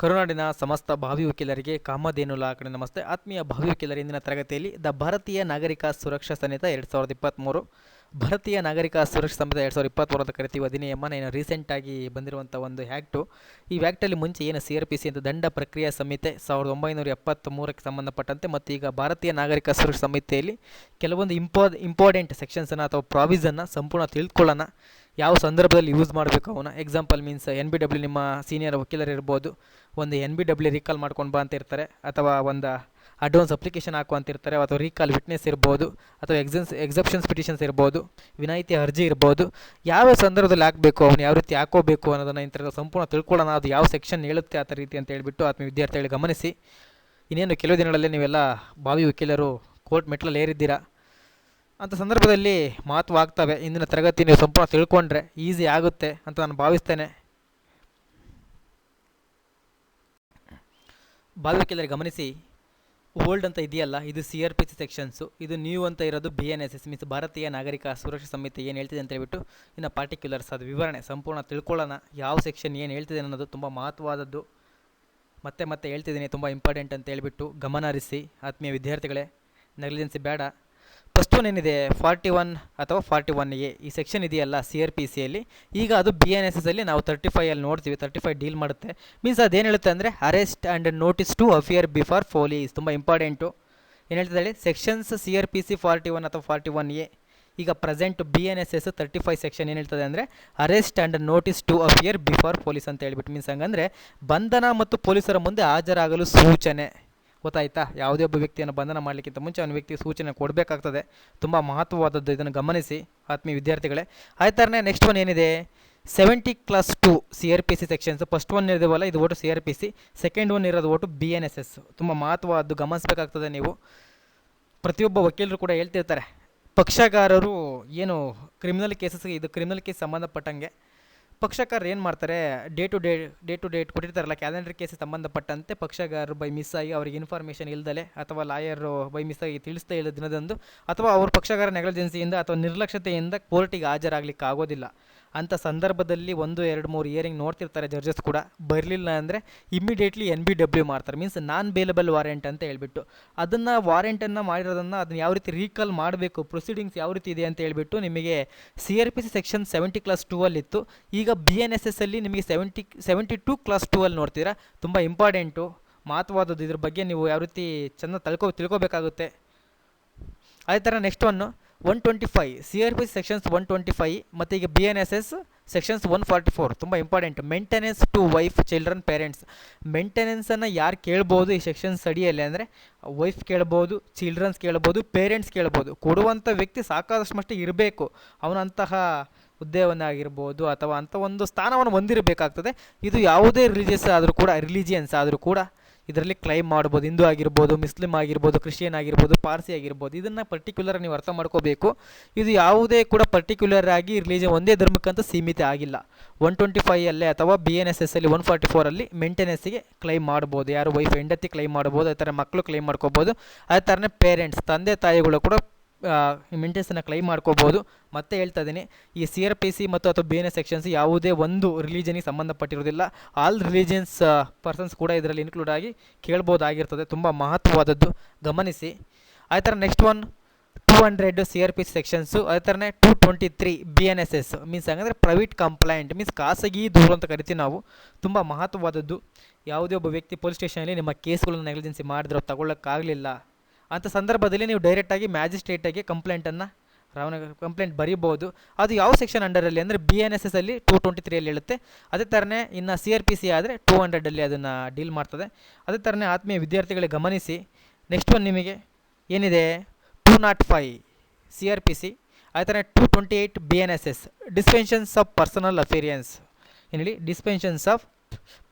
ಕರುನಾಡಿನ ಸಮಸ್ತ ಭಾವಿ ವಕೀಲರಿಗೆ ಕಾಮಧೇನು ಲಾ ಕಡೆ ನಮಸ್ತೆ. ಆತ್ಮೀಯ ಭಾವಿ ವಕೀಲರ ಇಂದಿನ ತರಗತಿಯಲ್ಲಿ ದ ಭಾರತೀಯ ನಾಗರಿಕ ಸುರಕ್ಷಾ ಸಂಹಿತ ಎರಡು ಸಾವಿರದ ಇಪ್ಪತ್ತ್ಮೂರು ಭಾರತೀಯ ನಾಗರಿಕ ಸುರಕ್ಷಾ ಸಂಹಿತೆ ಎರಡು ಸಾವಿರದ ಇಪ್ಪತ್ತ್ಮೂರು ಅಂತ ಕರಿತೀವಿ ಅಧಿನಿಯಮ. ಏನು ರೀಸೆಂಟಾಗಿ ಬಂದಿರುವಂಥ ಒಂದು ಆ್ಯಕ್ಟು ಈ ಆ್ಯಕ್ಟಲ್ಲಿ ಮುಂಚೆ ಏನು ಸಿ ಆರ್ ಪಿ ಸಿ ಅಂತ ದಂಡ ಪ್ರಕ್ರಿಯಾ ಸಂಹಿತೆ ಸಾವಿರದ ಒಂಬೈನೂರ ಎಪ್ಪತ್ತ್ಮೂರಕ್ಕೆ ಸಂಬಂಧಪಟ್ಟಂತೆ ಮತ್ತು ಈಗ ಭಾರತೀಯ ನಾಗರಿಕ ಸುರಕ್ಷಾ ಸಂಹಿತೆಯಲ್ಲಿ ಕೆಲವೊಂದು ಇಂಪಾ ಇಂಪಾರ್ಟೆಂಟ್ ಸೆಕ್ಷನ್ಸನ್ನು ಅಥವಾ ಪ್ರಾವಿಸನ್ನು ಸಂಪೂರ್ಣ ತಿಳ್ಕೊಳ್ಳೋಣ. ಯಾವ ಸಂದರ್ಭದಲ್ಲಿ ಯೂಸ್ ಮಾಡಬೇಕು ಅವನ್ನ? Example means N B W ನಿಮ್ಮ ಸೀನಿಯರ್ ವಕೀಲರು ಇರ್ಬೋದು, ಒಂದು ಎನ್ ಬಿ ಡಬ್ಲ್ಯೂ ರೀಕಾಲ್ ಮಾಡ್ಕೊಂಡು ಬಾ ಅಂತ ಇರ್ತಾರೆ ಅಥವಾ ಒಂದು ಅಡ್ವಾನ್ಸ್ ಅಪ್ಲಿಕೇಶನ್ ಹಾಕು ಅಂತ ಇರ್ತಾರೆ ಅಥವಾ ರೀಕಾಲ್ ವಿಟ್ನೆಸ್ ಇರ್ಬೋದು, ಅಥವಾ ಎಕ್ಸೆನ್ಸ್ ಎಕ್ಸೆಪ್ಷನ್ಸ್ ಪಿಟಿಷನ್ಸ್ ಇರ್ಬೋದು, ವಿನಾಯಿತಿ ಅರ್ಜಿ ಇರ್ಬೋದು, ಯಾವ ಸಂದರ್ಭದಲ್ಲಿ ಹಾಕಬೇಕು ಅವನು ಯಾವ ರೀತಿ ಹಾಕೋಬೇಕು ಅನ್ನೋದನ್ನು ಇಂಥ ಸಂಪೂರ್ಣ ತಿಳ್ಕೊಳ್ಳೋಣ. ಅದು ಯಾವ ಸೆಕ್ಷನ್ ಹೇಳುತ್ತೆ ಆ ರೀತಿ ಅಂತ ಹೇಳಿಬಿಟ್ಟು ಆತ್ಮ ವಿದ್ಯಾರ್ಥಿಗಳಿಗೆ ಗಮನಿಸಿ. ಇನ್ನೇನು, ಕೆಲವು ದಿನಗಳಲ್ಲಿ ನೀವೆಲ್ಲ ಬಾವಿ ವಕೀಲರು ಕೋರ್ಟ್ ಮೆಟ್ಲಲ್ಲಿ ಏರಿದ್ದೀರಾ? ಅಂಥ ಸಂದರ್ಭದಲ್ಲಿ ಮಹತ್ವ ಇಂದಿನ ತರಗತಿ ನೀವು ಸಂಪೂರ್ಣ ತಿಳ್ಕೊಂಡ್ರೆ ಈಸಿ ಆಗುತ್ತೆ ಅಂತ ನಾನು ಭಾವಿಸ್ತೇನೆ. ಬಾಲ್ವಿಕೆಲ್ಲರಿಗೆ ಗಮನಿಸಿ ಓಲ್ಡ್ ಅಂತ ಇದೆಯಲ್ಲ, ಇದು C R P C sections ಇದು ನ್ಯೂ ಅಂತ ಇರೋದು B N S S means Bharatiya Nagarik Suraksha ಸಂಹಿತೆ ಏನು ಹೇಳ್ತಿದೆ ಅಂತ ಹೇಳ್ಬಿಟ್ಟು ಇನ್ನು ಪಾರ್ಟಿಕ್ಯುಲರ್ಸ್ ಅದು ವಿವರಣೆ ಸಂಪೂರ್ಣ ತಿಳ್ಕೊಳ್ಳೋಣ. ಯಾವ ಸೆಕ್ಷನ್ ಏನು ಹೇಳ್ತಿದೆ ಅನ್ನೋದು ತುಂಬ ಮಹತ್ವವಾದದ್ದು. ಮತ್ತೆ ಮತ್ತೆ ಹೇಳ್ತಿದ್ದೀನಿ, ತುಂಬ ಇಂಪಾರ್ಟೆಂಟ್ ಅಂತ ಹೇಳ್ಬಿಟ್ಟು ಗಮನ ಹರಿಸಿ. ಆತ್ಮೀಯ ವಿದ್ಯಾರ್ಥಿಗಳೇ ನೆಗ್ಲಿಜೆನ್ಸಿ ಬೇಡ. ಫಸ್ಟ್ ಏನಿದೆ? ಫಾರ್ಟಿ ಒನ್ ಅಥವಾ ಫಾರ್ಟಿ ಒನ್ ಎ, ಈ ಸೆಕ್ಷನ್ ಇದೆಯಲ್ಲ ಸಿ ಆರ್ ಪಿ ಸಿಯಲ್ಲಿ ಈಗ ಅದು ಬಿ ಎನ್ ಎಸ್ ಎಸ್ ಅಲ್ಲಿ ನಾವು ತರ್ಟಿ ಅಲ್ಲಿ ನೋಡ್ತೀವಿ. ತರ್ಟಿ ಫೈವ್ ಡೀಲ್ ಮಾಡುತ್ತೆ ಮೀನ್ಸ್ ಅದೇನು ಹೇಳುತ್ತೆ ಅಂದರೆ arrest and notice to appear before police ತುಂಬ ಇಂಪಾರ್ಟೆಂಟು ಏನು ಹೇಳ್ತಿದೆ ಹೇಳಿ sections C R P C forty one ಅಥವಾ ಫಾರ್ಟಿ ಒನ್ ಎ. ಈಗ present B N S S thirty five section ಏನು ಹೇಳ್ತದೆ ಅಂದರೆ arrest and notice to appear before police ಅಂತ ಹೇಳ್ಬಿಟ್ಟು. ಮೀನ್ಸ್ ಹಂಗಂದರೆ, ಬಂಧನ ಮತ್ತು ಪೊಲೀಸರ ಮುಂದೆ ಹಾಜರಾಗಲು ಸೂಚನೆ. ಗೊತ್ತಾಯ್ತಾ? ಯಾವುದೇ ಒಬ್ಬ ವ್ಯಕ್ತಿಯನ್ನು ಬಂಧನ ಮಾಡಲಿಕ್ಕಿಂತ ಮುಂಚೆ ಅವನ ವ್ಯಕ್ತಿಗೆ ಸೂಚನೆ ಕೊಡಬೇಕಾಗ್ತದೆ. ತುಂಬ ಮಹತ್ವವಾದದ್ದು ಇದನ್ನು ಗಮನಿಸಿ, ಆತ್ಮೀಯ ವಿದ್ಯಾರ್ಥಿಗಳೇ. ಆಯ್ತಾರೆ ನೆಕ್ಸ್ಟ್ ಒನ್ ಏನಿದೆ? Seventy clause two C R P C sections first one ಇರೋದಿವಲ್ಲ, ಇದು vote C R P C second one ಇರೋದು ಓಟು ಬಿ ಎನ್ ಎಸ್ ಎಸ್ ತುಂಬ ಮಹತ್ವವಾದ್ದು, ಗಮನಿಸಬೇಕಾಗ್ತದೆ ನೀವು. ಪ್ರತಿಯೊಬ್ಬ ವಕೀಲರು ಕೂಡ ಹೇಳ್ತಿರ್ತಾರೆ. ಪಕ್ಷಗಾರರು ಏನು ಕ್ರಿಮಿನಲ್ ಕೇಸಸ್ಗೆ ಇದು ಕ್ರಿಮಿನಲ್ ಕೇಸ್ ಸಂಬಂಧಪಟ್ಟಂಗೆ ಪಕ್ಷಕಾರರು ಏನು ಮಾಡ್ತಾರೆ? Day to day day to date ಕೊಟ್ಟಿರ್ತಾರಲ್ಲ calendar ಕೇಸಿಗೆ ಸಂಬಂಧಪಟ್ಟಂತೆ ಪಕ್ಷಗಾರರು ಬೈ ಮಿಸ್ ಆಗಿ ಅವ್ರಿಗೆ ಇನ್ಫಾರ್ಮೇಷನ್ ಇಲ್ದಲೆ ಅಥವಾ ಲಾಯರು ಬೈ ಮಿಸ್ ಆಗಿ ತಿಳಿಸ್ತಾ ಇಲ್ಲ ದಿನದಂದು ಅಥವಾ ಅವ್ರ ಪಕ್ಷಗಾರ ನೆಗ್ಲಿಜೆನ್ಸಿಯಿಂದ ಅಥವಾ ನಿರ್ಲಕ್ಷ್ಯತೆಯಿಂದ ಕೋರ್ಟಿಗೆ ಹಾಜರಾಗಲಿಕ್ಕೆ ಆಗೋದಿಲ್ಲ. ಅಂಥ ಸಂದರ್ಭದಲ್ಲಿ ಒಂದು, ಎರಡು, ಮೂರು ಇಯರಿಂಗ್ ನೋಡ್ತಿರ್ತಾರೆ ಜಡ್ಜಸ್ ಕೂಡ. ಬರಲಿಲ್ಲ ಅಂದರೆ ಇಮ್ಮಿಡಿಯೇಟ್ಲಿ ಎನ್ ಬಿ ಡಬ್ಲ್ಯೂ ಮಾಡ್ತಾರೆ. ಮೀನ್ಸ್ ನಾನ್ ಬೇಲಬಲ್ ವಾರೆಂಟ್ ಅಂತ ಹೇಳ್ಬಿಟ್ಟು. ಅದನ್ನು ವಾರೆಂಟನ್ನು ಮಾಡಿರೋದನ್ನು ಅದನ್ನು ಯಾವ ರೀತಿ ರೀಕಾಲ್ ಮಾಡಬೇಕು ಪ್ರೊಸೀಡಿಂಗ್ಸ್ ಯಾವ ರೀತಿ ಇದೆ ಅಂತ ಹೇಳ್ಬಿಟ್ಟು ನಿಮಗೆ C R P C section seventy clause two ಅಲ್ಲಿತ್ತು. ಈಗ ಬಿ ಎನ್ ಎಸ್ ಎಸ್ ಅಲ್ಲಿ ನಿಮಗೆ seventy seventy two clause two ಅಲ್ಲಿ ನೋಡ್ತೀರಾ? ತುಂಬ ಇಂಪಾರ್ಟೆಂಟು ಮಹತ್ವವಾದದ್ದು ಇದ್ರ ಬಗ್ಗೆ ನೀವು ಯಾವ ರೀತಿ ಚೆನ್ನಾಗಿ ತಳ್ಕೊ, ತಿಳ್ಕೊಬೇಕಾಗುತ್ತೆ. ಅದೇ ಥರ next one one twenty five C R P sections one twenty five ಮತ್ತು ಈಗ B N S S sections one forty four ತುಂಬ important maintenance to wife children parents ಮೇಂಟೆನೆನ್ಸನ್ನು ಯಾರು ಕೇಳ್ಬೋದು ಈ ಸೆಕ್ಷನ್ಸ್ ಅಡಿಯಲ್ಲಿ ಅಂದರೆ ವೈಫ್ ಕೇಳ್ಬೋದು ಚಿಲ್ಡ್ರನ್ಸ್ ಕೇಳ್ಬೋದು ಪೇರೆಂಟ್ಸ್ ಕೇಳ್ಬೋದು. ಕೊಡುವಂಥ ವ್ಯಕ್ತಿ ಸಾಕಾದಷ್ಟು ಮಟ್ಟಿಗೆ ಇರಬೇಕು. ಅವನಂತಹ ಹುದ್ದೆವನ್ನಾಗಿರ್ಬೋದು ಅಥವಾ ಅಂಥ ಒಂದು ಸ್ಥಾನವನ್ನು ಹೊಂದಿರಬೇಕಾಗ್ತದೆ. ಇದು ಯಾವುದೇ ರಿಲಿಜಿಯಸ್ ಆದರೂ ಕೂಡ ರಿಲಿಜಿಯನ್ಸ್ ಆದರೂ ಕೂಡ ಇದರಲ್ಲಿ ಕ್ಲೈಮ್ ಮಾಡ್ಬೋದು, ಹಿಂದೂ ಆಗಿರ್ಬೋದು ಮುಸ್ಲಿಮ್ ಆಗಿರ್ಬೋದು ಕ್ರಿಶ್ಚಿಯನ್ ಆಗಿರ್ಬೋದು, ಪಾರ್ಸಿ ಆಗಿರ್ಬೋದು, ಇದನ್ನು ಪರ್ಟಿಕ್ಯುಲರ್ ನೀವು ಅರ್ಥ ಮಾಡ್ಕೋಬೇಕು. ಇದು ಯಾವುದೇ ಕೂಡ ಪರ್ಟಿಕ್ಯುಲರ್ ಆಗಿ ರಿಲಿಜನ್ ಒಂದೇ ಧರ್ಮಕ್ಕಂತ ಸೀಮಿತ ಆಗಿಲ್ಲ. ಒನ್ ಟ್ವೆಂಟಿ ಫೈವಲ್ಲೇ ಅಥವಾ ಬಿ ಎನ್ ಎಸ್ ಎಸ್ ಅಲ್ಲಿ ಒನ್ ಫಾರ್ಟಿ ಫೋರಲ್ಲಿ ಮೇಂಟೆನೆನ್ಸಿಗೆ ಕ್ಲೈಮ್ ಮಾಡ್ಬೋದು. ಯಾರು ವೈಫ್ ಹೆಂಡತಿ ಕ್ಲೈಮ್ ಮಾಡ್ಬೋದು, ಆ ಥರ ಮಕ್ಕಳು ಕ್ಲೈಮ್ ಮಾಡ್ಕೋಬೋದು. ಅದೇ ಥರನೇ ಪೇರೆಂಟ್ಸ್ ತಂದೆ, ತಾಯಿಗಳು ಕೂಡ ಮೆಂಟೆನ್ಸನ್ನು ಕ್ಲೈಮ್ ಮಾಡ್ಕೋಬೋದು. ಮತ್ತೆ ಹೇಳ್ತಾ ಇದ್ದೀನಿ, ಈ ಸಿ ಆರ್ ಪಿ ಸಿ ಮತ್ತು ಅಥವಾ ಬಿ ಎನ್ ಎಸ್ ಸೆಕ್ಷನ್ಸ್ ಯಾವುದೇ ಒಂದು ರಿಲಿಜನಿಗೆ ಸಂಬಂಧಪಟ್ಟಿರೋದಿಲ್ಲ ಆಲ್ ರಿಲಿಜನ್ಸ್ ಪರ್ಸನ್ಸ್ ಕೂಡ ಇದರಲ್ಲಿ ಇನ್ಕ್ಲೂಡ್ ಆಗಿ ಕೇಳ್ಬೋದಾಗಿರ್ತದೆ. ತುಂಬ ಮಹತ್ವವಾದದ್ದು. ಗಮನಿಸಿ. ಆ ಥರ next one two hundred C R P sections ಅದೇ ಥರನೇ two twenty three B N S S means ಹಂಗಂದರೆ private complaint means ಖಾಸಗಿ ದೂರು ಅಂತ ಕರಿತೀವಿ ನಾವು. ತುಂಬ ಮಹತ್ವವಾದದ್ದು. ಯಾವುದೇ ಒಬ್ಬ ವ್ಯಕ್ತಿ ಪೊಲೀಸ್ ಸ್ಟೇಷನಲ್ಲಿ ನಿಮ್ಮ ಕೇಸ್ಗಳನ್ನು ನೆಗ್ಲಿಜೆನ್ಸಿ ಮಾಡಿದ್ರೆ ತಗೊಳ್ಳೋಕ್ಕಾಗಲಿಲ್ಲ. ಅಂಥ ಸಂದರ್ಭದಲ್ಲಿ ನೀವು ಡೈರೆಕ್ಟಾಗಿ ಮ್ಯಾಜಿಸ್ಟ್ರೇಟಾಗಿ ಕಂಪ್ಲೇಂಟನ್ನು ರಾವಣ ಕಂಪ್ಲೇಂಟ್ ಬರೀಬೋದು ಅದು ಯಾವ ಸೆಕ್ಷನ್ ಅಂಡರಲ್ಲಿ ಅಂದರೆ ಬಿ ಎನ್ ಎಸ್ ಎಸ್ ಅಲ್ಲಿ ಟೂ ಟ್ವೆಂಟಿ ತ್ರೀಯಲ್ಲಿ ಹೇಳುತ್ತೆ ಅದೇ ಥರನೇ ಇನ್ನು ಸಿ ಆರ್ ಪಿ ಸಿ ಆದರೆ ಟೂ ಹಂಡ್ರೆಡಲ್ಲಿ ಅದನ್ನು ಡೀಲ್ ಮಾಡ್ತದೆ. ಅದೇ ಥರನೇ ಆತ್ಮೀಯ ವಿದ್ಯಾರ್ಥಿಗಳಿಗೆ ಗಮನಿಸಿ. ನೆಕ್ಸ್ಟ್ ಒನ್ ನಿಮಗೆ ಏನಿದೆ? Two naught five C R P C ಅದೇ ಥರ two twenty eight B N S S dispensations of personal appearances ಏನು ಹೇಳಿ? ಡಿಸ್ಪೆನ್ಷನ್ಸ್ ಆಫ್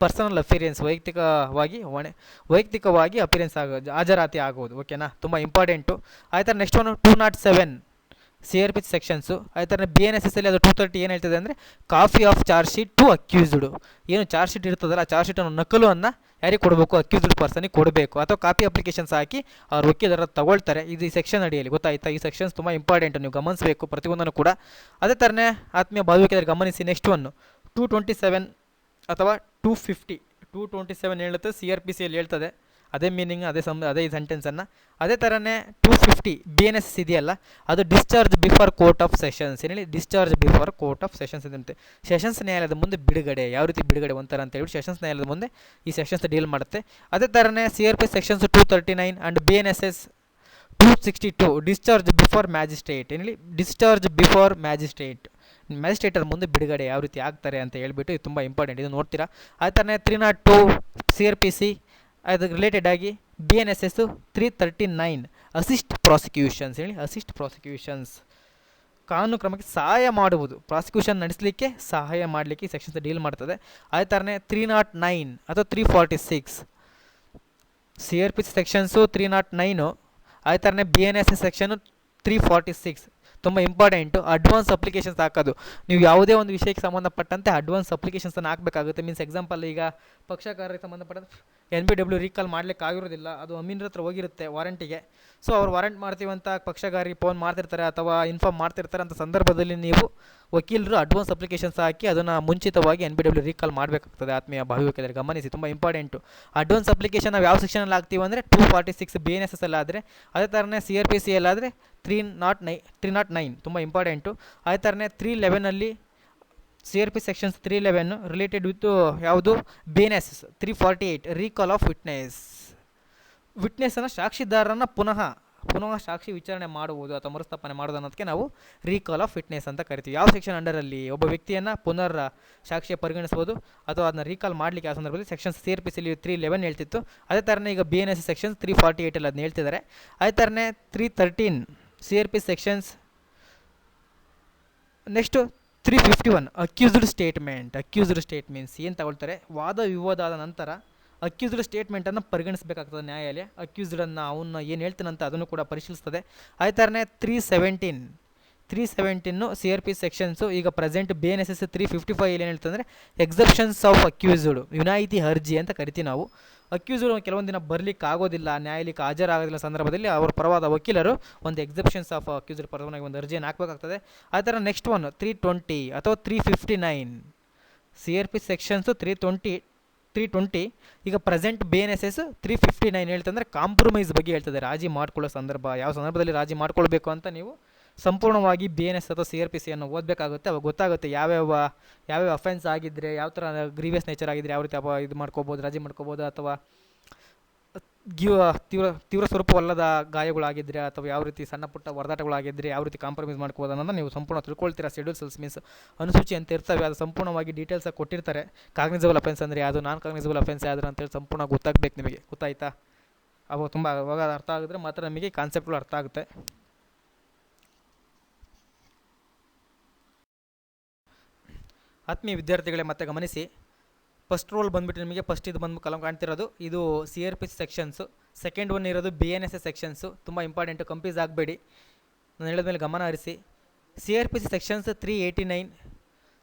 ಪರ್ಸನಲ್ ಅಫಿರಿಯನ್ಸ್ ವೈಯಕ್ತಿಕವಾಗಿ ಹೊಣೆ, ವೈಯಕ್ತಿಕವಾಗಿ ಅಪಿರಿಯನ್ಸ್ ಆಗೋ, ಹಾಜರಾತಿ ಆಗೋದು ಓಕೆನಾ ತುಂಬ important ಆಯ್ತಾರೆ next one two naught seven C R P sections ಥರ ಬಿ ಎನ್ ಎಸ್ ಎಸ್ ಅಲ್ಲಿ ಅದು ಟೂ ತರ್ಟಿ ಏನು ಹೇಳ್ತದೆ ಅಂದರೆ copy of charge sheet to accused ಏನು ಚಾರ್ಜ್ ಶೀಟ್ ಇರ್ತದಲ್ಲ, ಆ ಚಾರ್ಜ್ ಶೀಟನ್ನು ನಕಲನ್ನು ಯಾರಿಗೆ ಕೊಡಬೇಕು? ಅಕ್ಯೂಸ್ಡ್ ಪರ್ಸನಿಗೆ ಕೊಡಬೇಕು. ಅಥವಾ ಕಾಪಿ ಅಪ್ಲಿಕೇಶನ್ಸ್ ಹಾಕಿ ಅವ್ರು ಅದರ ತಗೊಳ್ತಾರೆ. ಇದು ಈ ಸೆಕ್ಷನ್ ಅಡಿಯಲ್ಲಿ, ಗೊತ್ತಾಯ್ತಾ? ಈ ಸೆಕ್ಷನ್ಸ್ ತುಂಬ ಇಂಪಾರ್ಟೆಂಟ್ ನೀವು ಗಮನಿಸಬೇಕು, ಪ್ರತಿಯೊಂದನ್ನು ಕೂಡ. ಅದೇ ಥರನೇ ಆತ್ಮೀಯ ಭಾವಿ ಗಮನಿಸಿ next one two twenty seven ಅಥವಾ two fifty two twenty seven ಹೇಳುತ್ತೆ ಸಿ ಆರ್ ಪಿ ಸಿಯಲ್ಲಿ ಹೇಳ್ತದೆ. ಅದೇ ಮೀನಿಂಗ್ ಅದೇ ಸಮ, ಅದೇ ಸೆಂಟೆನ್ಸನ್ನು ಅದೇ ಥರನೇ two fifty B N S ಇದೆಯಲ್ಲ ಅದು discharge before court of sessions ಏನು discharge before court of sessions ಇದಂತೆ sessions ನ್ಯಾಯಾಲಯದ ಮುಂದೆ ಬಿಡುಗಡೆ, ಯಾವ ರೀತಿ ಬಿಡುಗಡೆ ಒಂಥರ ಅಂತ ಹೇಳಿ ಸೆಷನ್ಸ್ ನ್ಯಾಯಾಲಯದ ಮುಂದೆ ಈ ಸೆಷನ್ಸ್ ಡೀಲ್ ಮಾಡುತ್ತೆ. ಅದೇ ಥರನೇ C R P sections two thirty nine and B N S S two sixty two discharge before magistrate ಏನು ಡಿಸ್ಚಾರ್ಜ್ ಬಿಫೋರ್ ಮ್ಯಾಜಿಸ್ಟ್ರೇಟ್ ಮ್ಯಾಜಿಸ್ಟ್ರೇಟರ್ ಮುಂದೆ ಬಿಡುಗಡೆ ಯಾವ ರೀತಿ ಆಗ್ತಾರೆ ಅಂತ ಹೇಳ್ಬಿಟ್ಟು ಇದು ತುಂಬ ಇಂಪಾರ್ಟೆಂಟ್ ಇದು ನೋಡ್ತೀರಾ? ಅದೇ ಥರನೇ three not two C R P C ಅದಕ್ಕೆ ರಿಲೇಟೆಡ್ ಆಗಿ B N S S three thirty nine assist prosecutions ಹೇಳಿ ಅಸಿಸ್ಟ್ ಪ್ರಾಸಿಕ್ಯೂಷನ್ಸ್ ಕಾನೂನು ಕ್ರಮಕ್ಕೆ ಸಹಾಯ ಮಾಡುವುದು. ಪ್ರಾಸಿಕ್ಯೂಷನ್ ನಡೆಸಲಿಕ್ಕೆ ಸಹಾಯ ಮಾಡಲಿಕ್ಕೆ ಸೆಕ್ಷನ್ಸ್ ಡೀಲ್ ಮಾಡ್ತದೆ. ಅದೇ ಥರನೇ ತ್ರೀ ನಾಟ್ ನೈನ್ ಅಥವಾ three forty six C R P sections three naught nine ಅದೇ ಥರನೇ B N S S section three forty six ತುಂಬ ಇಂಪಾರ್ಟೆಂಟು ಅಡ್ವಾನ್ಸ್ ಅಪ್ಲಿಕೇಶನ್ಸ್ ಹಾಕೋದು. ನೀವು ಯಾವುದೇ ಒಂದು ವಿಷಯಕ್ಕೆ ಸಂಬಂಧಪಟ್ಟಂತೆ ಅಡ್ವಾನ್ಸ್ ಅಪ್ಲಿಕೇಶನ್ಸನ್ನು ಹಾಕಬೇಕಾಗುತ್ತೆ. ಮೀನ್ಸ್ ಎಕ್ಸಾಂಪಲ್ ಈಗ ಪಕ್ಷಕಾರರಿಗೆ ಸಂಬಂಧಪಟ್ಟಂತೆ ಎನ್ ಬಿ ಡಬ್ಲ್ಯೂ ರೀಕಾಲ್ ಮಾಡ್ಲಿಕ್ಕೆ ಆಗಿರೋದಿಲ್ಲ. ಅದು ಅಮೀನ್ರ ಹತ್ರ ಹೋಗಿರುತ್ತೆ ವಾರಂಟಿಗೆ ಸೊ ಅವ್ರು ವಾರಂಟ್ ಮಾಡ್ತೀವಂತ ಪಕ್ಷಗಾರರಿಗೆ ಫೋನ್ ಮಾಡ್ತಿರ್ತಾರೆ ಅಥವಾ ಇನ್ಫಾರ್ಮ್ ಮಾಡ್ತಿರ್ತಾರೆ ಅಂತ ಸಂದರ್ಭದಲ್ಲಿ ನೀವು ವಕೀಲರು ಅಡ್ವಾನ್ಸ್ ಅಪ್ಲಿಕೇಶನ್ಸ್ ಹಾಕಿ ಅದನ್ನು ಮುಂಚಿತವಾಗಿ ಎನ್ ಬಿ ಡಬ್ಲ್ಯೂ ರೀಕಾಲ್ ಮಾಡಬೇಕಾಗ್ತದೆ. ಆತ್ಮೀಯ ಭಾವಿವಕೀಲರಿಗೆ ಗಮನಿಸಿ, ತುಂಬ ಇಂಪಾರ್ಟೆಂಟು ಅಡ್ವಾನ್ಸ್ ಅಪ್ಲಿಕೇಶನ್ ನಾವು ಯಾವ ಸೆಕ್ಷನಲ್ಲಿ ಹಾಕ್ತೀವಿ ಅಂದರೆ two forty six B N S S ಆದರೆ, ಅದೇ ಥರನೇ C R P C ಎಲ್ಲಾದರೆ three naught nine three naught nine ತುಂಬ ಇಂಪಾರ್ಟೆಂಟು ಅದೇ ಥರನೇ three ಲೆವೆನಲ್ಲಿ C R P sections three eleven related with ಯಾವುದು? B N S three forty eight recall of witness ವಿಟ್ನೆಸ್ಸನ್ನು ಸಾಕ್ಷಿದಾರರನ್ನು ಪುನಃ ಪುನಃ ಸಾಕ್ಷಿ ವಿಚಾರಣೆ ಮಾಡುವುದು ಅಥವಾ ಮರುಸ್ಥಾಪನೆ ಮಾಡೋದು ಅನ್ನೋದಕ್ಕೆ ನಾವು ರೀಕಾಲ್ ಆಫ್ ಫಿಟ್ನೆಸ್ ಅಂತ ಕರಿತೀವಿ. ಯಾವ ಸೆಕ್ಷನ್ ಅಂಡರಲ್ಲಿ ಒಬ್ಬ ವ್ಯಕ್ತಿಯನ್ನು ಪುನರ್ ಸಾಕ್ಷಿಯ ಪರಿಗಣಿಸ್ಬೋದು ಅಥವಾ ಅದನ್ನ ರೀಕಾಲ್ ಮಾಡಲಿಕ್ಕೆ ಆ ಸಂದರ್ಭದಲ್ಲಿ ಸೆಕ್ಷನ್ ಸಿ ಆರ್ ಪಿ ಸಿಲಿ ತ್ರೀ ಲೆವೆನ್ ಹೇಳ್ತಿತ್ತು. ಅದೇ ಥರನೇ ಈಗ B N S sections three forty ಏಯ್ಟಲ್ಲಿ ಅದನ್ನ ಹೇಳ್ತಿದ್ದಾರೆ. ಅದೇ ಥರನೇ three thirteen C R P sections next three fifty one accused statement accused statements ಏನು ತಗೊಳ್ತಾರೆ. ವಾದ ವಿವಾದ ನಂತರ ಅಕ್ಯೂಸ್ಡ್ ಸ್ಟೇಟ್ಮೆಂಟನ್ನು ಪರಿಗಣಿಸಬೇಕಾಗ್ತದೆ ನ್ಯಾಯಾಲಯ. ಅಕ್ಯೂಸ್ಡನ್ನು ಅವನ್ನ ಏನು ಹೇಳ್ತಾನಂತ ಅದನ್ನು ಕೂಡ ಪರಿಶೀಲಿಸ್ತದೆ. ಅದೇ ಥರನೇ three seventeen three seventeen C R P sections ಈಗ present B N S S three fifty five ಏನು ಹೇಳ್ತಂದರೆ ಎಕ್ಸೆಪ್ಷನ್ಸ್ ಆಫ್ ಅಕ್ಯೂಸ್ಡ್ ವಿನಾಯಿತಿ ಅರ್ಜಿ ಅಂತ ಕರಿತೀವಿ ನಾವು. ಅಕ್ಯೂಸ್ಡ್ ಕೆಲವೊಂದು ದಿನ ಬರಲಿಕ್ಕೆ ಆಗೋದಿಲ್ಲ ನ್ಯಾಯಾಲಯಕ್ಕೆ ಹಾಜರಾಗೋದಿಲ್ಲ ಸಂದರ್ಭದಲ್ಲಿ ಅವರ ಪರವಾದ ವಕೀಲರು ಒಂದು ಎಕ್ಸೆಪ್ಷನ್ಸ್ ಆಫ್ ಅಕ್ಯೂಸರ್ ಪರವಾಗಿ ಒಂದು ಅರ್ಜಿಯನ್ನು ಹಾಕಬೇಕಾಗ್ತದೆ. ಆ ಥರ ನೆಕ್ಸ್ಟ್ ಒನ್ ತ್ರೀ ಟ್ವೆಂಟಿ ಅಥವಾ three fifty nine C R P sections three twenty three twenty ಈಗ present B N S S three fifty nine ಹೇಳ್ತಂದ್ರೆ compromise ಬಗ್ಗೆ ಹೇಳ್ತದೆ. ರಾಜಿ ಮಾಡ್ಕೊಳ್ಳೋ ಸಂದರ್ಭ, ಯಾವ ಸಂದರ್ಭದಲ್ಲಿ ರಾಜಿ ಮಾಡ್ಕೊಳ್ಬೇಕು ಅಂತ ನೀವು ಸಂಪೂರ್ಣವಾಗಿ ಬಿ ಎನ್ ಎಸ್ ಅಥವಾ ಸಿ ಆರ್ ಪಿ ಸಿಯನ್ನು ಓದಬೇಕಾಗುತ್ತೆ. ಅವಾಗ ಗೊತ್ತಾಗುತ್ತೆ ಯಾವ್ಯಾವ ಯಾವ್ಯಾವ ಅಫೆನ್ಸ್ ಆಗಿದ್ದರೆ ಯಾವ ಥರ ಗ್ರೀವಿಯಸ್ ನೇಚರ್ ಆಗಿದ್ದರೆ ಯಾವ ರೀತಿ ಅಪ ಇದು ಮಾಡ್ಕೋಬೋದು, ರಾಜಿ ಮಾಡ್ಕೋಬೋದು, ಅಥವಾ ಗಿವ, ತೀವ್ರ ತೀವ್ರ ಸ್ವರೂಪವಲ್ಲದ ಗಾಯಗಳಾಗಿದ್ದರೆ ಅಥವಾ ಯಾವ ರೀತಿ ಸಣ್ಣ ಪುಟ್ಟ ಹೊಡೆದಾಟಗಳಾಗಿದ್ದರೆ ಯಾವ ರೀತಿ ಕಾಂಪ್ರಮೈಸ್ ಮಾಡ್ಕೋಬೋದು ಅನ್ನೋದನ್ನ ನೀವು ಸಂಪೂರ್ಣ ತಿಳ್ಕೊಳ್ತೀರಾ. ಶೆಡ್ಯೂಲ್ ಸೆಲ್ಸ್ ಮೀನ್ಸ್ ಅನುಸೂಚಿ ಅಂತ ಇರ್ತವೆ, ಅದು ಸಂಪೂರ್ಣವಾಗಿ ಡೀಟೇಲ್ಸಾಗಿ ಕೊಟ್ಟಿರ್ತಾರೆ. ಕಾಗ್ನಿಸಬಲ್ ಅಫೆನ್ಸ್ ಅಂದರೆ ಯಾವುದು? ನಾನ್ ಕಾಗ್ನಿಸಬಲ್ ಅಫೆನ್ಸ್ ಯಾವ್ದು ಅಂತೇಳಿ ಸಂಪೂರ್ಣ ಗೊತ್ತಾಗಬೇಕು ನಿಮಗೆ. ಗೊತ್ತಾಯ್ತಾ? ಅವಾಗ ತುಂಬ ಅವಾಗ ಅರ್ಥ ಆಗಿದ್ರೆ ಮಾತ್ರ ನಮಗೆ ಕಾನ್ಸೆಪ್ಟ್ಗಳು ಅರ್ಥ ಆಗುತ್ತೆ. ಆತ್ಮೀಯ ವಿದ್ಯಾರ್ಥಿಗಳೇ, ಮತ್ತೆ ಗಮನಿಸಿ. ಫಸ್ಟ್ ರೋಲ್ ಬಂದುಬಿಟ್ಟು ನಿಮಗೆ ಫಸ್ಟ್ ಇದು ಬಂದು ಕಲಂ ಕಾಣ್ತಿರೋದು. ಇದು C R P sections second one ಇರೋದು B N S S sections ತುಂಬ ಇಂಪಾರ್ಟೆಂಟು ಕಂಪೀಸ್ ಆಗಬೇಡಿ. ನಾನು ಹೇಳಿದ ಮೇಲೆ ಗಮನ ಹರಿಸಿ. C R P C sections three eighty nine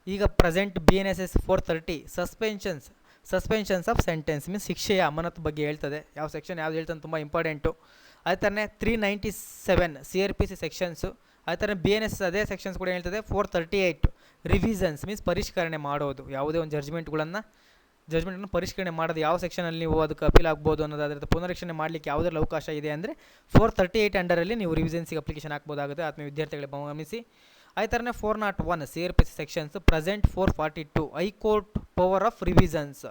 ಈಗ present B N S S four thirty suspensions suspensions of sentence means ಶಿಕ್ಷೆಯ ಅಮಾನತು ಬಗ್ಗೆ ಹೇಳ್ತದೆ. ಯಾವ ಸೆಕ್ಷನ್ ಯಾವ್ದು ಹೇಳ್ತಾನೆ ತುಂಬ ಇಂಪಾರ್ಟೆಂಟು ಅದೇ ಥರನೇ three ninety seven C R P C sections ಅದೇ ಥರ ಬಿ ಎನ್ ಎಸ್ ಅದೇ ಸೆಕ್ಷನ್ಸ್ ಕೂಡ ಹೇಳ್ತದೆ four thirty eight revisions means ಪರಿಷ್ಕರಣೆ ಮಾಡೋದು. ಯಾವುದೇ ಒಂದು ಜಡ್ಜ್ಮೆಂಟ್ಗಳನ್ನು ಜಡ್ಜ್ಮೆಂಟನ್ನು ಪರಿಷ್ಕರಣೆ ಮಾಡೋದು ಯಾವ ಸೆಕ್ಷನಲ್ಲಿ ನೀವು ಅದಕ್ಕೆ ಅಪೀಲ್ ಆಗ್ಬೋದು ಅನ್ನೋದಾದ್ರೆ ಪುನರೀಕ್ಷಣೆ ಮಾಡಲಿಕ್ಕೆ ಯಾವುದರಲ್ಲಿ ಅವಕಾಶ ಇದೆ ಅಂದರೆ ಫೋರ್ ತರ್ಟಿ ಏಯ್ಟ್ ಅಂಡರಲ್ಲಿ ನೀವು ರಿವಿಸನ್ಸಿಗೆ ಅಪ್ಲಿಕೇಶನ್ ಹಾಕ್ಬೋದಾಗುತ್ತೆ. ಆತ್ಮೀಯ ವಿದ್ಯಾರ್ಥಿಗಳಿಗೆ ಗಮನಿಸಿ. ಅದೇ ಥರನೇ four naught one C R P C sections present four forty two high court power of revisions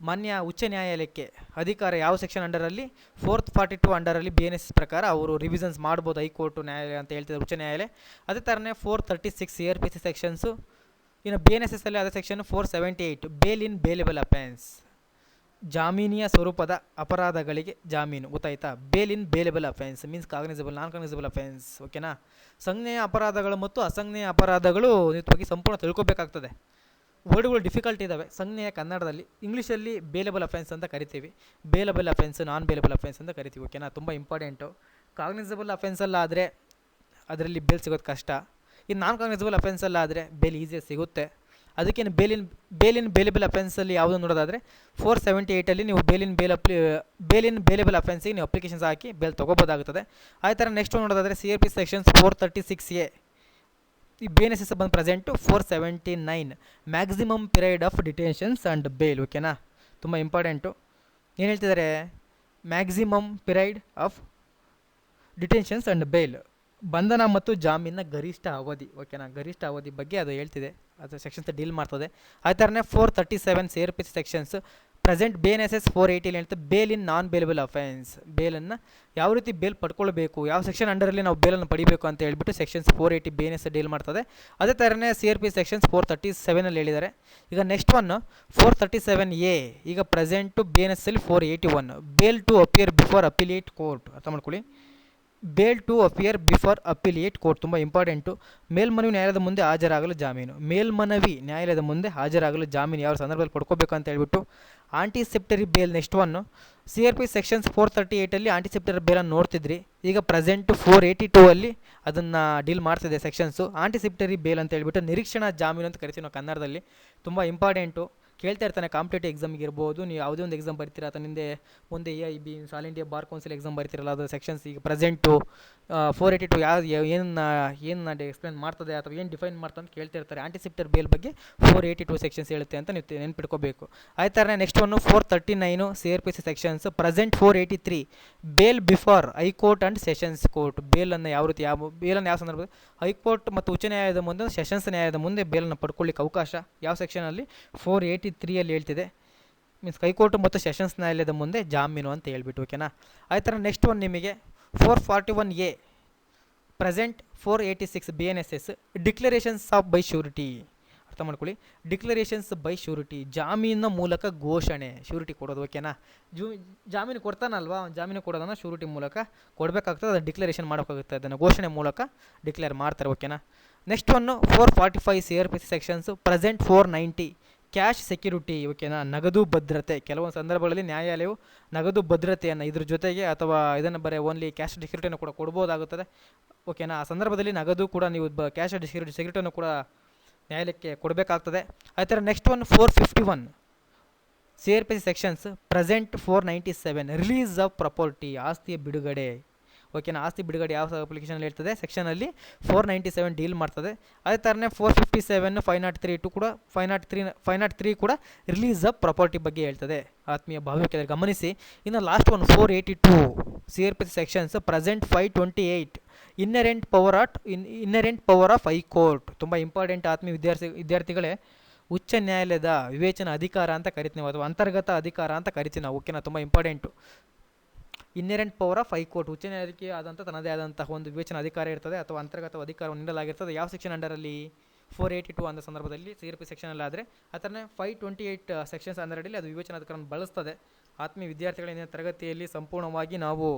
ಮಾನ್ಯ ಉಚ್ಚ ನ್ಯಾಯಾಲಯಕ್ಕೆ ಅಧಿಕಾರ ಯಾವ ಸೆಕ್ಷನ್ ಅಂಡರಲ್ಲಿ? ಫೋರ್ತ್ ಫಾರ್ಟಿ ಟು ಅಂಡರಲ್ಲಿ ಬಿ ಎನ್ ಎಸ್ ಪ್ರಕಾರ ಅವರು ರಿವಿಸನ್ಸ್ ಮಾಡ್ಬೋದು ಹೈಕೋರ್ಟು ನ್ಯಾಯಾಲಯ ಅಂತ ಹೇಳ್ತಿದ್ದಾರೆ ಉಚ್ಚ ನ್ಯಾಯಾಲಯ. ಅದೇ ಥರನೇ four thirty six R P C sections ಇನ್ನು ಬಿ ಎನ್ ಎಸ್ ಎಸ್ಸಲ್ಲಿ ಅದೇ section four seventy eight bail in bailable offence ಜಾಮೀನಿಯ ಸ್ವರೂಪದ ಅಪರಾಧಗಳಿಗೆ ಜಾಮೀನು. ಗೊತ್ತಾಯ್ತಾ? Bail in bailable offence means cognizable non cognizable offence ಓಕೆನಾ ಸಂಜ್ಞೆಯ ಅಪರಾಧಗಳು ಮತ್ತು ಅಸಂಜ್ಞೆಯ ಅಪರಾಧಗಳು ನಿತ್ವಾಗಿ ಸಂಪೂರ್ಣ ತಿಳ್ಕೊಬೇಕಾಗ್ತದೆ. ವರ್ಡ್ಗಳು ಡಿಫಿಕಲ್ಟ್ ಇದ್ದಾವೆ ಸಂಜ್ಞೆಯ ಕನ್ನಡದಲ್ಲಿ ಇಂಗ್ಲೀಷಲ್ಲಿ ಬೇಲೆಬಲ್ ಅಫೆನ್ಸ್ ಅಂತ ಕರಿತೀವಿ. Bailable offence non bailable offence ಅಂತ ಕರಿತೀವಿ. ಓಕೆನಾ ತುಂಬ ಇಂಪಾರ್ಟೆಂಟು ಕಾಗ್ನಿಸಬಲ್ ಅಫೆನ್ಸಲ್ಲಾದರೆ ಅದರಲ್ಲಿ ಬೇಲ್ ಸಿಗೋದು ಕಷ್ಟ. ಇನ್ನು ನಾನ್ ಕಾಗ್ನಿಸಬಲ್ ಅಫೆನ್ಸಲ್ಲಾದರೆ ಬೇಲ್ ಈಸಿಯಾಗಿ ಸಿಗುತ್ತೆ. ಅದಕ್ಕೇನು ಬೇಲಿನ್ ಬೇಲಿನ್ ಬೇಲೆಬಲ್ ಅಫೆನ್ಸಲ್ಲಿ ಯಾವುದು ನೋಡೋದಾದರೆ ಫೋರ್ ಸೆವೆಂಟಿ ಏಯ್ಟಲ್ಲಿ ನೀವು ಬೇಲಿನ್ ಬೇಲ್ ಅಪ್ಲಿ ಬೇಲಿನ್ ಬೇಲೆಬಲ್ ಅಫೆನ್ಸಿಗೆ ನೀವು ಅಪ್ಲಿಕೇಶನ್ಸ್ ಹಾಕಿ ಬೇಲ್ ತೊಗೋಬೋದಾಗುತ್ತದೆ ಆ ಥರ ನೆಕ್ಸ್ಟ್ ನೋಡೋದಾದರೆ C R P sections four thirty six A ಈ ಬಿ ಎನ್ ಎಸ್ ಎಸ್ ಬಂದು present four seventy nine maximum period of detentions and bail ಓಕೆನಾ ತುಂಬ ಇಂಪಾರ್ಟೆಂಟು ಏನು ಹೇಳ್ತಿದ್ದಾರೆ maximum period of detentions and bail ಬಂಧನ ಮತ್ತು ಜಾಮೀನಿನ ಗರಿಷ್ಠ ಅವಧಿ ಓಕೆನಾ ಗರಿಷ್ಠ ಅವಧಿ ಬಗ್ಗೆ ಅದು ಹೇಳ್ತಿದೆ. ಅದು ಸೆಕ್ಷನ್ಸ್ ಡೀಲ್ ಮಾಡ್ತದೆ. ಆ ಥರನೇ four thirty seven C R sections present B N S S four ಏಯ್ಟಿಲಿ ಹೇಳ್ತಾ bail in non bailable offence ಬೇಲನ್ನು ಯಾವ ರೀತಿ ಬೇಲ್ ಪಡ್ಕೊಳ್ಬೇಕು, ಯಾವ ಸೆಕ್ಷನ್ ಅಂಡರಲ್ಲಿ ನಾವು ಬೇಲನ್ನು ಪಡಿಬೇಕು ಅಂತ ಹೇಳ್ಬಿಟ್ಟು sections four eighty B N S deal ಮಾಡ್ತದೆ. ಅದೇ ಥರನೇ C R P sections four thirty ಸೆವೆನಲ್ಲಿ ಹೇಳಿದ್ದಾರೆ. ಈಗ next one four thirty seven A ಈಗ ಪ್ರೆಸೆಂಟು ಬೇನ್ ಎಸ್ ಅಲ್ಲಿ four eighty one bail to appear before appellate court ಅರ್ಥ ಮಾಡ್ಕೊಳ್ಳಿ. Bail to appear before appellate court ತುಂಬ ಇಂಪಾರ್ಟೆಂಟು. ಮೇಲ್ಮನವಿ ನ್ಯಾಯಾಲಯದ ಮುಂದೆ ಹಾಜರಾಗಲು ಜಾಮೀನು. ಮೇಲ್ಮನವಿ ನ್ಯಾಯಾಲಯದ ಮುಂದೆ ಹಾಜರಾಗಲು ಜಾಮೀನು ಯಾವ ಸಂದರ್ಭದಲ್ಲಿ ಪಡ್ಕೋಬೇಕು ಅಂತ ಹೇಳ್ಬಿಟ್ಟು anticipatory bail next one C R P sections four thirty ಏಯ್ಟಲ್ಲಿ anticipatory ಬೇಲನ್ನು ನೋಡ್ತಿದ್ರಿ. ಈಗ ಪ್ರೆಸೆಂಟು ಫೋರ್ ಏಯ್ಟಿ ಟೂ ಅಲ್ಲಿ ಅದನ್ನು ಡೀಲ್ ಮಾಡ್ತಿದೆ ಸೆಕ್ಷನ್ಸು ಆಂಟಿಸೆಪ್ಟರಿ ಬೇಲ್ ಅಂತ ಹೇಳ್ಬಿಟ್ಟು ನಿರೀಕ್ಷಣಾ ಜಾಮೀನು ಅಂತ ಕರಿತೀವಿ ನಾವು ಕನ್ನಡದಲ್ಲಿ. ತುಂಬ ಇಂಪಾರ್ಟೆಂಟು. ಕೇಳ್ತಾ ಇರ್ತಾನೆ ಕಾಂಪಿಟೇಟಿವ್ ಎಕ್ಸಾಮ್ಗೆ ಇರ್ಬೋದು. ನೀವು ಯಾವುದೇ ಒಂದು ಎಕ್ಸಾಮ್ ಬರ್ತೀರಾ? ಅಥವಾ ನಿಂದೆ ಮುಂದೆ A I B all India bar council exam ಬರ್ತಿರಲ್ಲ? ಅದು ಸೆಕ್ಷನ್ಸ್ ಈಗ ಪ್ರೆಸೆಂಟು ಫೋರ್ ಏಯ್ಟಿ ಟು ಯಾವ ಏನು ಏನು ಎಕ್ಸ್ಪ್ಲೇನ್ ಮಾಡ್ತದೆ? ಅಥವಾ ಏನು ಡಿಫೈನ್ ಮಾಡ್ತದೆ ಅಂತ ಕೇಳ್ತಾ ಇರ್ತಾರೆ. ಆಂಟಿಸಿಪ್ಟರ್ ಬೇಲ್ ಬಗ್ಗೆ ಫೋರ್ ಏಯ್ಟಿ ಟು ಸೆಕ್ಷನ್ಸ್ ಹೇಳುತ್ತೆ ಅಂತ ನೀವು ನೆನ್ಪಿಟ್ಕೋಬೇಕು. ಆಯ್ತು ಥರನೇ next one four thirty nine C R P C sections present four eighty three bail before high court and sessions court ಬೇಲನ್ನು ಯಾವ ರೀತಿ, ಯಾವ ಬೇಲನ್ನು ಯಾವ ಸಂದರ್ಭದಲ್ಲಿ ಹೈಕೋರ್ಟ್ ಮತ್ತು ಉಚ್ಚ ನ್ಯಾಯಾಲಯದ ಮುಂದೆ ಸೆಷನ್ಸ್ ನ್ಯಾಯಾಲಯದ ಮುಂದೆ ಬೇಲನ್ನು ಪಡ್ಕೊಳ್ಳಿಕ್ಕೆ ಅವಕಾಶ. ಯಾವ ಸೆಕ್ಷನಲ್ಲಿ ಫೋರ್ ಏಯ್ಟಿ ತ್ರೀಯಲ್ಲಿ ಹೇಳ್ತಿದೆ. ಮೀನ್ಸ್ ಹೈಕೋರ್ಟ್ ಮತ್ತು ಸೆಷನ್ಸ್ ನ್ಯಾಯಾಲಯದ ಮುಂದೆ ಜಾಮೀನು ಅಂತ ಹೇಳ್ಬಿಟ್ಟು ಓಕೆನಾ ಆ ಥರ ನೆಕ್ಸ್ಟ್ ಒನ್ ನಿಮಗೆ. Four forty one A present four eighty six B N S S declarations of by surety ಅರ್ಥ ಮಾಡ್ಕೊಳ್ಳಿ. ಡಿಕ್ಲರೇಷನ್ಸ್ ಬೈ ಶ್ಯೂರಿಟಿ ಜಾಮೀನಿನ ಮೂಲಕ ಘೋಷಣೆ ಶ್ಯೂರಿಟಿ ಕೊಡೋದು ಓಕೆನಾ ಜೂ ಜಾಮೀನು ಕೊಡ್ತಾನಲ್ವಾ? ಜಾಮೀನು ಕೊಡೋದನ್ನು ಶ್ಯೂರಿಟಿ ಮೂಲಕ ಕೊಡಬೇಕಾಗ್ತದೆ, ಅದು ಡಿಕ್ಲರೇಷನ್ ಮಾಡೋಕ್ಕಾಗುತ್ತೆ ಅದನ್ನು ಘೋಷಣೆ ಮೂಲಕ ಡಿಕ್ಲೇರ್ ಮಾಡ್ತಾರೆ ಓಕೆನಾ next one four forty five C R P C sections present four ninety cash security, ಓಕೆನಾ? ನಗದು ಭದ್ರತೆ. ಕೆಲವೊಂದು ಸಂದರ್ಭಗಳಲ್ಲಿ ನ್ಯಾಯಾಲಯವು ನಗದು ಭದ್ರತೆಯನ್ನು ಇದ್ರ ಜೊತೆಗೆ ಅಥವಾ ಇದನ್ನು ಬರೀ ಓನ್ಲಿ ಕ್ಯಾಶ್ ಸೆಕ್ಯೂರಿಟಿಯನ್ನು ಕೂಡ ಕೊಡ್ಬೋದಾಗುತ್ತದೆ. ಓಕೆನಾ? ಆ ಸಂದರ್ಭದಲ್ಲಿ ನಗದು ಕೂಡ ನೀವು ಬ ಕ್ಯಾಶ್ ಸೆಕ್ಯೂರಿಟಿ ಸೆಕ್ಯೂರಿಟಿಯನ್ನು ಕೂಡ ನ್ಯಾಯಾಲಯಕ್ಕೆ ಕೊಡಬೇಕಾಗ್ತದೆ. ಆ ಥರ next one four fifty one C R P sections present four ninety seven release of property ಆಸ್ತಿಯ ಬಿಡುಗಡೆ. ಓಕೆನಾ ಆಸ್ತಿ ಬಿಡುಗಡೆ ಯಾವ ಅಪ್ಲಿಕೇಶನಲ್ಲಿ ಇರ್ತದೆ ಸೆಕ್ಷನಲ್ಲಿ ಫೋರ್ ನೈಂಟಿ ಸೆವೆನ್ ಡೀಲ್ ಮಾಡ್ತದೆ. ಅದೇ ಥರನೇ four fifty seven five naught three two ಕೂಡ five naught three five naught three ಕೂಡ ರಿಲೀಸ್ ಆಫ್ ಪ್ರಾಪರ್ಟಿ ಬಗ್ಗೆ ಹೇಳ್ತದೆ. ಆತ್ಮೀಯ ಭಾವಿಕೆದರೆ ಗಮನಿಸಿ. ಇನ್ನು last one four eighty two C R P sections present five twenty eight inherent power at in inherent power of high court ತುಂಬ important ಆತ್ಮೀಯ ವಿದ್ಯಾರ್ಥಿ, ವಿದ್ಯಾರ್ಥಿಗಳೇ, ಉಚ್ಚ ನ್ಯಾಯಾಲಯದ ವಿವೇಚನಾ ಅಧಿಕಾರ ಅಂತ ಕರಿತೀವಿ ಅಥವಾ ಅಂತರ್ಗತ ಅಧಿಕಾರ ಅಂತ ಕರಿತೀವಿ ನಾವು. ಓಕೆನಾ ತುಂಬ important inherent power of high court ಉಚ್ಚ ನ್ಯಾಯಾಲಯಕ್ಕೆ ಆದಂಥ ತನ್ನದೇ ಆದಂತಹ ಒಂದು ವಿವೇಚನಾ ಅಧಿಕಾರ ಇರ್ತದೆ ಅಥವಾ ಅಂತರ್ಗತ ಅಧಿಕಾರವನ್ನು ನೀಡಲಾಗಿರ್ತದೆ. ಯಾವ ಸೆಕ್ಷನ್ ಅಂಡರಲ್ಲಿ ಫೋರ್ ಏಯ್ಟಿ ಟು ಅಂದ ಸಂದರ್ಭದಲ್ಲಿ ಸಿ ಆರ್ ಪಿ ಸೆಕ್ಷನಲ್ಲಿ ಆದರೆ ಆ ಥರನೇ ಫೈವ್ ಟ್ವೆಂಟಿ ಏಯ್ಟ್ ಸೆಕ್ಷನ್ಸ್ ಅಂದರಡಿಯಲ್ಲಿ ಅದು ವಿವೇಚನಾ ಅಧಿಕಾರವನ್ನು ಬಳಸ್ತದೆ. ಆತ್ಮೀಯ ವಿದ್ಯಾರ್ಥಿಗಳಿಂದ ತರಗತಿಯಲ್ಲಿ ಸಂಪೂರ್ಣವಾಗಿ ನಾವು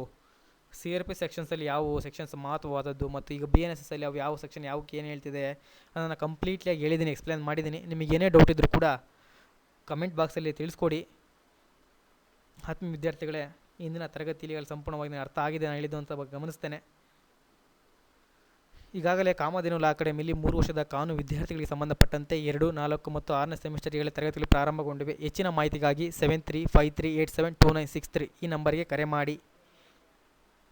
ಸಿ ಆರ್ ಪಿ ಸೆಕ್ಷನ್ಸಲ್ಲಿ ಯಾವ ಸೆಕ್ಷನ್ಸ್ ಮಹತ್ವವಾದದ್ದು ಮತ್ತು ಈಗ ಬಿ ಎನ್ ಎಸ್ ಎಸ್ಸಲ್ಲಿ ಯಾವ ಯಾವ ಸೆಕ್ಷನ್ ಯಾವಕ್ಕೆ ಏನು ಹೇಳ್ತಿದೆ ಅದನ್ನು ಕಂಪ್ಲೀಟ್ಲಿಯಾಗಿ ಹೇಳಿದ್ದೀನಿ ಎಕ್ಸ್ಪ್ಲೇನ್ ಮಾಡಿದ್ದೀನಿ ನಿಮಗೆ ಏನೇ ಡೌಟ್ ಇದ್ದರೂ ಕೂಡ ಕಮೆಂಟ್ ಬಾಕ್ಸಲ್ಲಿ ತಿಳಿಸ್ಕೊಡಿ. ಆತ್ಮೀಯ ವಿದ್ಯಾರ್ಥಿಗಳೇ ಇಂದಿನ ತರಗತಿಯಲ್ಲಿ ಸಂಪೂರ್ಣವಾಗಿ ಅರ್ಥ ಆಗಿದೆ, ನಾನು ಹೇಳಿದ್ದು ಅಂತ ಗಮನಿಸ್ತೇನೆ. ಈಗಾಗಲೇ ಕಾಮಧೇನು ಲಾ ಅಕಾಡೆಮಿಯಲ್ಲಿ ಮೂರು ವರ್ಷದ ಕಾನೂನು ವಿದ್ಯಾರ್ಥಿಗಳಿಗೆ ಸಂಬಂಧಪಟ್ಟಂತೆ ಎರಡು, ನಾಲ್ಕು ಮತ್ತು ಆರನೇ ಸೆಮಿಸ್ಟರ್ಗಳ ತರಗತಿಗಳು ಪ್ರಾರಂಭಗೊಂಡಿವೆ. ಹೆಚ್ಚಿನ ಮಾಹಿತಿಗಾಗಿ seven three five three eight seven two nine six three ಈ ನಂಬರ್ಗೆ ಕರೆ ಮಾಡಿ.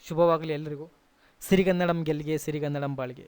ಶುಭವಾಗಲಿ ಎಲ್ಲರಿಗೂ ಸಿರಿಗನ್ನಡಂ ಗೆಲ್ಲಿಗೆ, ಸಿರಿಗನ್ನಡಂ ಬಾಳಿಗೆ.